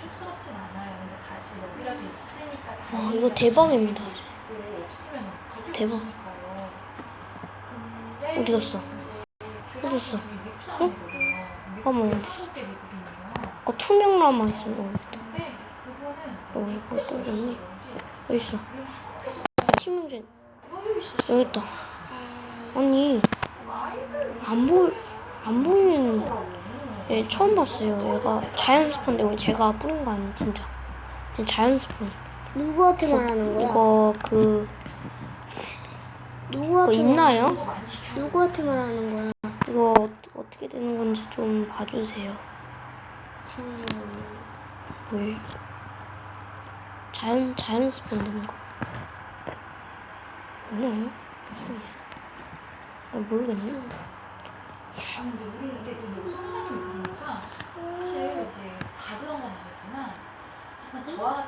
족스럽진 않아요. 근데 다시 여기라도 있으니까 아, 이거 대박입니다. 뭐 없으면 그렇게 대박. 없으니까요. 근데 어디 갔어? 어디 갔어? 미국 어머. 아까 투명 라마 있어. 어, 근데 이제 그분은 어, 이거 그런지 어디 있어? 있으시죠? 여기 있다. 아니 안 보이 안 보이는 얘 처음 봤어요. 얘가 자연 스폰데 이거 제가 뿌린 거 아니에요, 진짜. 진짜 자연 스폰. 누구한테 말하는 거야? 이거 그 누구한테 있나요? 누구한테 말하는 거야? 이거 어, 어떻게 되는 건지 좀 봐주세요. 음, 뭘 자연 자연 스폰 되는 거 있나요? 아, 모르겠네. 약간 저와